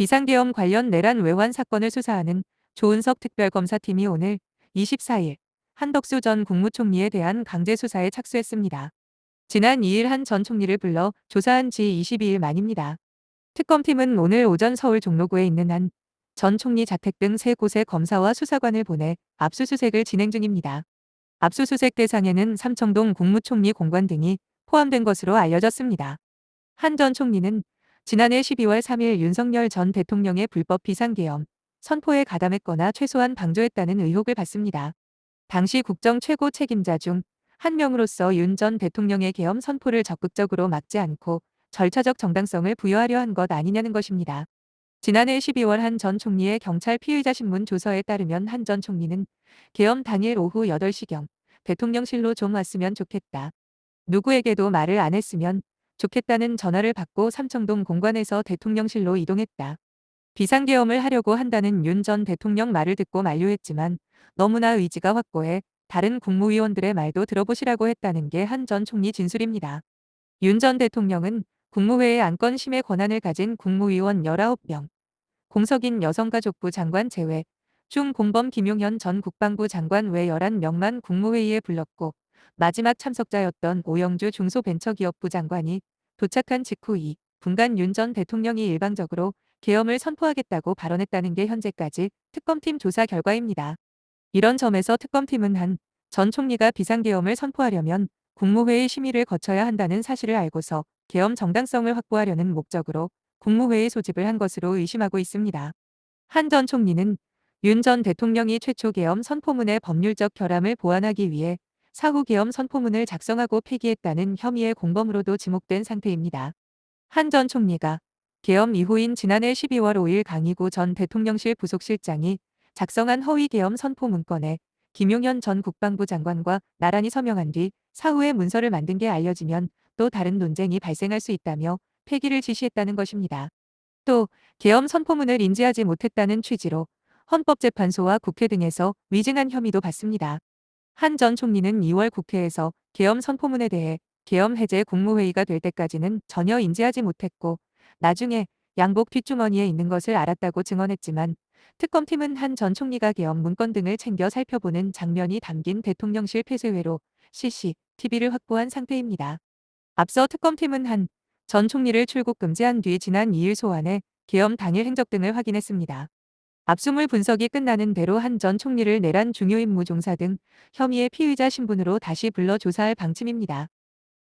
비상계엄 관련 내란 외환 사건을 수사하는 조은석 특별검사팀이 오늘 24일 한덕수 전 국무총리에 대한 강제 수사에 착수했습니다. 지난 2일 한 전 총리를 불러 조사한 지 22일 만입니다. 특검팀은 오늘 오전 서울 종로구에 있는 한 전 총리 자택 등 세 곳의 검사와 수사관을 보내 압수수색을 진행 중입니다. 압수수색 대상에는 삼청동 국무총리 공관 등이 포함된 것으로 알려졌습니다. 한 전 총리는 지난해 12월 3일 윤석열 전 대통령의 불법 비상계엄 선포에 가담했거나 최소한 방조했다는 의혹을 받습니다. 당시 국정 최고 책임자 중 한 명으로서 윤 전 대통령의 계엄 선포를 적극적으로 막지 않고 절차적 정당성을 부여하려 한 것 아니냐는 것입니다. 지난해 12월 한 전 총리의 경찰 피의자 신문 조서에 따르면 한 전 총리는 계엄 당일 오후 8시경 대통령실로 좀 왔으면 좋겠다. 누구에게도 말을 안 했으면 좋겠다는 전화를 받고 삼청동 공관에서 대통령실로 이동했다. 비상계엄을 하려고 한다는 윤 전 대통령 말을 듣고 만류했지만 너무나 의지가 확고해 다른 국무위원들의 말도 들어보시라고 했다는 게 한 전 총리 진술입니다. 윤 전 대통령은 국무회의 안건 심의 권한을 가진 국무위원 19명, 공석인 여성가족부 장관 제외, 중공범 김용현 전 국방부 장관 외 11명만 국무회의에 불렀고 마지막 참석자였던 오영주 중소벤처기업부 장관이 도착한 직후 2분간 윤 전 대통령이 일방적으로 계엄을 선포하겠다고 발언했다는 게 현재까지 특검팀 조사 결과입니다. 이런 점에서 특검팀은 한 전 총리가 비상계엄을 선포하려면 국무회의 심의를 거쳐야 한다는 사실을 알고서 계엄 정당성을 확보하려는 목적으로 국무회의 소집을 한 것으로 의심하고 있습니다. 한 전 총리는 윤 전 대통령이 최초 계엄 선포문의 법률적 결함을 보완하기 위해 사후 계엄 선포문을 작성하고 폐기했다는 혐의의 공범으로도 지목된 상태입니다. 한 전 총리가 계엄 이후인 지난해 12월 5일 강희구 전 대통령실 부속실장이 작성한 허위 계엄 선포 문건에 김용현 전 국방부 장관과 나란히 서명한 뒤 사후에 문서를 만든 게 알려지면 또 다른 논쟁이 발생할 수 있다며 폐기를 지시했다는 것입니다. 또 계엄 선포문을 인지하지 못했다는 취지로 헌법재판소와 국회 등에서 위증한 혐의도 받습니다. 한 전 총리는 2월 국회에서 계엄 선포문에 대해 계엄 해제 국무회의가 될 때까지는 전혀 인지하지 못했고 나중에 양복 뒷주머니에 있는 것을 알았다고 증언했지만 특검팀은 한 전 총리가 계엄 문건 등을 챙겨 살펴보는 장면이 담긴 대통령실 폐쇄회로 CCTV를 확보한 상태입니다. 앞서 특검팀은 한 전 총리를 출국 금지한 뒤 지난 2일 소환해 계엄 당일 행적 등을 확인했습니다. 압수물 분석이 끝나는 대로 한 전 총리를 내란 중요 임무 종사 등 혐의의 피의자 신분으로 다시 불러 조사할 방침입니다.